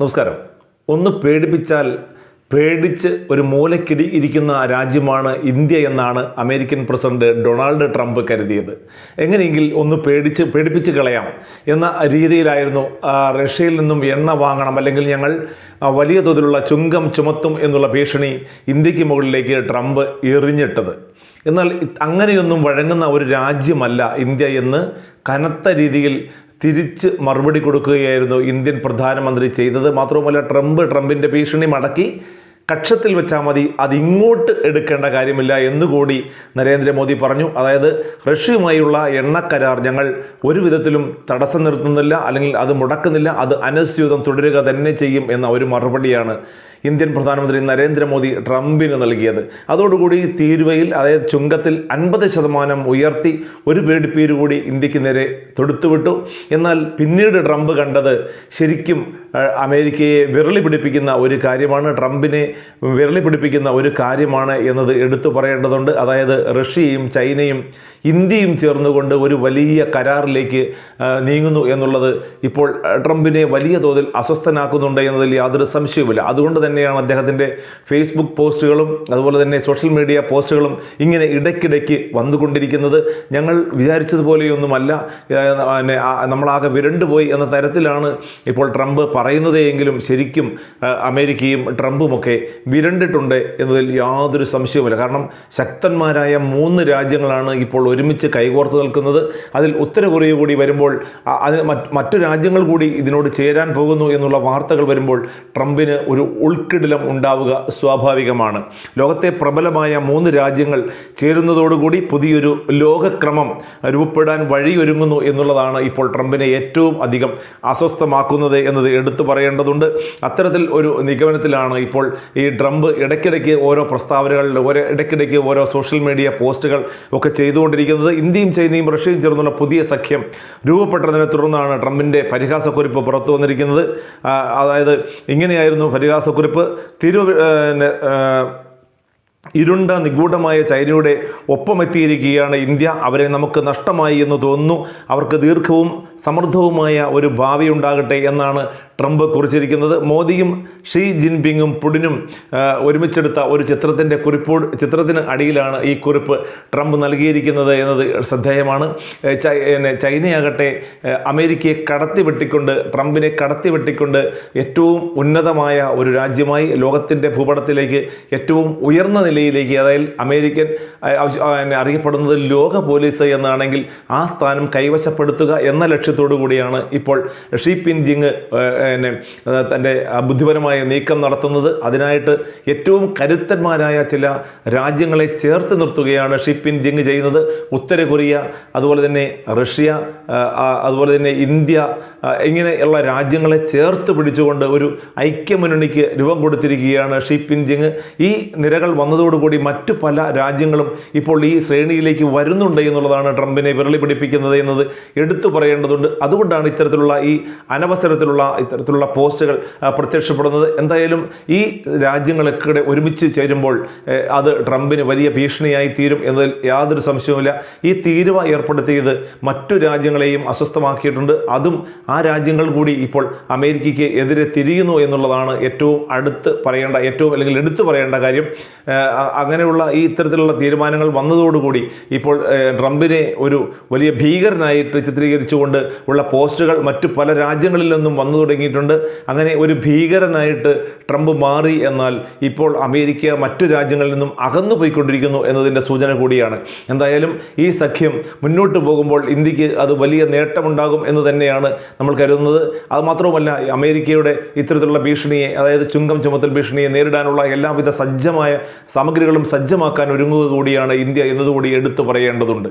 നമസ്കാരം. ഒന്ന് പേടിപ്പിച്ചാൽ പേടിച്ച് ഒരു മൂലക്കിടി ഇരിക്കുന്ന രാജ്യമാണ് ഇന്ത്യ എന്നാണ് അമേരിക്കൻ പ്രസിഡന്റ് ഡൊണാൾഡ് ട്രംപ് കരുതിയത്. എങ്ങനെയെങ്കിൽ ഒന്ന് പേടിച്ച് പേടിപ്പിച്ച് കളയാം എന്ന രീതിയിലായിരുന്നു റഷ്യയിൽ നിന്നും എണ്ണ വാങ്ങണം അല്ലെങ്കിൽ ഞങ്ങൾ വലിയ തോതിലുള്ള ചുങ്കം ചുമത്തും എന്നുള്ള ഭീഷണി ഇന്ത്യയ്ക്ക് മുകളിലേക്ക് ട്രംപ് എറിഞ്ഞിട്ടത്. എന്നാൽ അങ്ങനെയൊന്നും വഴങ്ങുന്ന ഒരു രാജ്യമല്ല ഇന്ത്യ എന്ന് കനത്ത രീതിയിൽ തിരിച്ച് മറുപടി കൊടുക്കുകയായിരുന്നു ഇന്ത്യൻ പ്രധാനമന്ത്രി ചെയ്തത്. മാത്രവുമല്ല ട്രംപ് ട്രംപിന്റെ ഭീഷണി മടക്കി. കക്ഷത്തിൽ വെച്ചാൽ മതി. അതിങ്ങോട്ട് എടുക്കേണ്ട കാര്യമില്ല എന്നുകൂടി നരേന്ദ്രമോദി പറഞ്ഞു. അതായത് റഷ്യയുമായുള്ള എണ്ണക്കരാർ കരാർ ഞങ്ങൾ ഒരു വിധത്തിലും തടസ്സം നിർത്തുന്നില്ല അല്ലെങ്കിൽ അത് മുടക്കുന്നില്ല അത് അനുസ്യൂതം തുടരുക തന്നെ ചെയ്യും എന്ന ഒരു മറുപടിയാണ് ഇന്ത്യൻ പ്രധാനമന്ത്രി നരേന്ദ്രമോദി ട്രംപിന് നൽകിയത്. അതോടുകൂടി തീരുവയിൽ അതായത് ചുങ്കത്തിൽ അൻപത് ശതമാനം ഉയർത്തി ഒരു പേടിപ്പേര് കൂടി ഇന്ത്യയ്ക്ക് നേരെ തൊടുത്തുവിട്ടു. എന്നാൽ പിന്നീട് ട്രംപ് കണ്ടത് ശരിക്കും അമേരിക്കയെ വിരളി പിടിപ്പിക്കുന്ന ഒരു കാര്യമാണ് ട്രംപിനെ വിരളി പിടിപ്പിക്കുന്ന ഒരു കാര്യമാണ് എന്നത് എടുത്തു പറയേണ്ടതുണ്ട്. അതായത് റഷ്യയും ചൈനയും ഇന്ത്യയും ചേർന്നുകൊണ്ട് ഒരു വലിയ കരാറിലേക്ക് നീങ്ങുന്നു എന്നുള്ളത് ഇപ്പോൾ ട്രംപിനെ വലിയ തോതിൽ അസ്വസ്ഥനാക്കുന്നുണ്ട് എന്നതിൽ യാതൊരു സംശയവുമില്ല. അതുകൊണ്ട് തന്നെയാണ് അദ്ദേഹത്തിന്റെ ഫേസ്ബുക്ക് പോസ്റ്റുകളും അതുപോലെ തന്നെ സോഷ്യൽ മീഡിയ പോസ്റ്റുകളും ഇങ്ങനെ ഇടയ്ക്കിടയ്ക്ക് വന്നുകൊണ്ടിരിക്കുന്നത്. ഞങ്ങൾ വിചാരിച്ചതുപോലെയൊന്നുമല്ല. നമ്മളാകെ വിരണ്ടുപോയി എന്ന തരത്തിലാണ് ഇപ്പോൾ ട്രംപ് പറയുന്നത് എങ്കിലും ശരിക്കും അമേരിക്കയും ട്രംപുമൊക്കെ വിരണ്ടിട്ടുണ്ട് എന്നതിൽ യാതൊരു സംശയവുമില്ല. കാരണം ശക്തന്മാരായ മൂന്ന് രാജ്യങ്ങളാണ് ഇപ്പോൾ ഒരുമിച്ച് കൈകോർത്ത് നിൽക്കുന്നത്. അതിൽ ഉത്തര കൊറിയ കൂടി വരുമ്പോൾ അത് മറ്റു രാജ്യങ്ങൾ കൂടി ഇതിനോട് ചേരാൻ പോകുന്നു എന്നുള്ള വാർത്തകൾ വരുമ്പോൾ ട്രംപിന് ഒരു ഉൾക്കിടിലം ഉണ്ടാവുക സ്വാഭാവികമാണ്. ലോകത്തെ പ്രബലമായ മൂന്ന് രാജ്യങ്ങൾ ചേരുന്നതോടുകൂടി പുതിയൊരു ലോകക്രമം രൂപപ്പെടാൻ വഴിയൊരുങ്ങുന്നു എന്നുള്ളതാണ് ഇപ്പോൾ ട്രംപിനെ ഏറ്റവും അധികം അസ്വസ്ഥമാക്കുന്നത് എന്നത് എടുത്തു പറയേണ്ടതുണ്ട്. അത്തരത്തിൽ ഒരു നിഗമനത്തിലാണ് ഇപ്പോൾ ഈ ട്രംപ് ഇടയ്ക്കിടയ്ക്ക് ഓരോ പ്രസ്താവനകളിൽ ഓരോ ഇടയ്ക്കിടയ്ക്ക് ഓരോ സോഷ്യൽ മീഡിയ പോസ്റ്റുകൾ ഒക്കെ ചെയ്തുകൊണ്ടിരിക്കുന്നത്. ഇന്ത്യയും ചൈനയും റഷ്യയും ചേർന്നുള്ള പുതിയ സഖ്യം രൂപപ്പെട്ടതിനെ തുടർന്നാണ് ട്രംപിന്റെ പരിഹാസക്കുറിപ്പ് പുറത്തു വന്നിരിക്കുന്നത്. അതായത് ഇങ്ങനെയായിരുന്നു പരിഹാസക്കുറിപ്പ്. തിരു ഇരുണ്ട നിഗൂഢമായ ചൈനയുടെ ഒപ്പമെത്തിയിരിക്കുകയാണ് ഇന്ത്യ. അവരെ നമുക്ക് നഷ്ടമായി എന്ന് തോന്നുന്നു. അവർക്ക് ദീർഘവും സമൃദ്ധവുമായ ഒരു ഭാവി ഉണ്ടാകട്ടെ എന്നാണ് ട്രംപ് കുറിച്ചിരിക്കുന്നത്. മോദിയും ഷീ ജിൻപിങ്ങും പുടിനും ഒരുമിച്ചെടുത്ത ഒരു ചിത്രത്തിന്റെ കുറിപ്പോ ചിത്രത്തിന് അടിയിലാണ് ഈ കുറിപ്പ് ട്രംപ് നൽകിയിരിക്കുന്നത് എന്നത് ശ്രദ്ധേയമാണ്. ചൈനയാകട്ടെ അമേരിക്കയെ കടത്തി വെട്ടിക്കൊണ്ട് ട്രംപിനെ കടത്തി വെട്ടിക്കൊണ്ട് ഏറ്റവും ഉന്നതമായ ഒരു രാജ്യമായി ലോകത്തിന്റെ ഭൂപടത്തിലേക്ക് ഏറ്റവും ഉയർന്ന നിലയിലേക്ക് അതായത് അമേരിക്കൻ അറിയപ്പെടുന്നത് ലോക പോലീസ് എന്നാണെങ്കിൽ ആ സ്ഥാനം കൈവശപ്പെടുത്തുക എന്ന ലക്ഷ്യത്തോടു കൂടിയാണ് ഇപ്പോൾ ഷീ പിൻജിങ് പിന്നെ തന്റെ ബുദ്ധിപരമായ നീക്കം നടത്തുന്നത്. അതിനായിട്ട് ഏറ്റവും കരുത്തന്മാരായ ചില രാജ്യങ്ങളെ ചേർത്ത് നിർത്തുകയാണ് ഷിപ്പിൻ ജിങ് ചെയ്യുന്നത്. ഉത്തര കൊറിയ അതുപോലെ തന്നെ റഷ്യ അതുപോലെ തന്നെ ഇന്ത്യ ഇങ്ങനെയുള്ള രാജ്യങ്ങളെ ചേർത്ത് പിടിച്ചുകൊണ്ട് ഒരു ഐക്യമുന്നണിക്ക് രൂപം കൊടുത്തിരിക്കുകയാണ് ഷിപ്പിൻ പിൻജിങ്. ഈ നിരകൾ വന്നതോടുകൂടി മറ്റു പല രാജ്യങ്ങളും ഇപ്പോൾ ഈ ശ്രേണിയിലേക്ക് വരുന്നുണ്ട് എന്നുള്ളതാണ് ട്രംപിനെ വിരളി പിടിപ്പിക്കുന്നത് എന്നത് എടുത്തു പറയേണ്ടതുണ്ട്. അതുകൊണ്ടാണ് ഇത്തരത്തിലുള്ള ഈ അനവസരത്തിലുള്ള ഇത്തരത്തിലുള്ള പോസ്റ്റുകൾ പ്രത്യക്ഷപ്പെടുന്നത്. എന്തായാലും ഈ രാജ്യങ്ങളൊക്കെ ഒരുമിച്ച് ചേരുമ്പോൾ അത് ട്രംപിന് വലിയ ഭീഷണിയായി തീരും എന്നതിൽ യാതൊരു സംശയവുമില്ല. ഈ തീരുവ ഏർപ്പെടുത്തിയത് മറ്റു രാജ്യങ്ങളെയും അസ്വസ്ഥമാക്കിയിട്ടുണ്ട്. അതും ആ രാജ്യങ്ങൾ കൂടി ഇപ്പോൾ അമേരിക്കയ്ക്ക് എതിരെ തിരിയുന്നു എന്നുള്ളതാണ് ഏറ്റവും അടുത്ത് പറയേണ്ട ഏറ്റവും അല്ലെങ്കിൽ എടുത്തു പറയേണ്ട കാര്യം. അങ്ങനെയുള്ള ഈ ഇത്തരത്തിലുള്ള തീരുമാനങ്ങൾ വന്നതോടുകൂടി ഇപ്പോൾ ട്രംപിനെ ഒരു വലിയ ഭീകരനായിട്ട് ചിത്രീകരിച്ചുകൊണ്ട് ഉള്ള പോസ്റ്റുകൾ മറ്റു പല രാജ്യങ്ങളിൽ നിന്നും വന്നു തുടങ്ങിയിട്ടുണ്ട് അങ്ങനെ ഒരു ഭീകരനായിട്ട് ട്രംപ് മാറി എന്നാൽ ഇപ്പോൾ അമേരിക്ക മറ്റു രാജ്യങ്ങളിൽ നിന്നും അകന്നു പോയിക്കൊണ്ടിരിക്കുന്നു എന്നതിന്റെ സൂചന കൂടിയാണ്. എന്തായാലും ഈ സഖ്യം മുന്നോട്ട് പോകുമ്പോൾ ഇന്ത്യയ്ക്ക് അത് വലിയ നേട്ടമുണ്ടാകും എന്ന് തന്നെയാണ് നമ്മൾ കരുതുന്നത്. അത് മാത്രവുമല്ല അമേരിക്കയുടെ ഇത്തരത്തിലുള്ള ഭീഷണിയെ അതായത് ചുങ്കം ചുമത്തൽ ഭീഷണിയെ നേരിടാനുള്ള എല്ലാവിധ സജ്ജമായ സാമഗ്രികളും സജ്ജമാക്കാൻ ഒരുങ്ങുക കൂടിയാണ് ഇന്ത്യ എന്നതുകൂടി എടുത്തു പറയേണ്ടതുണ്ട്.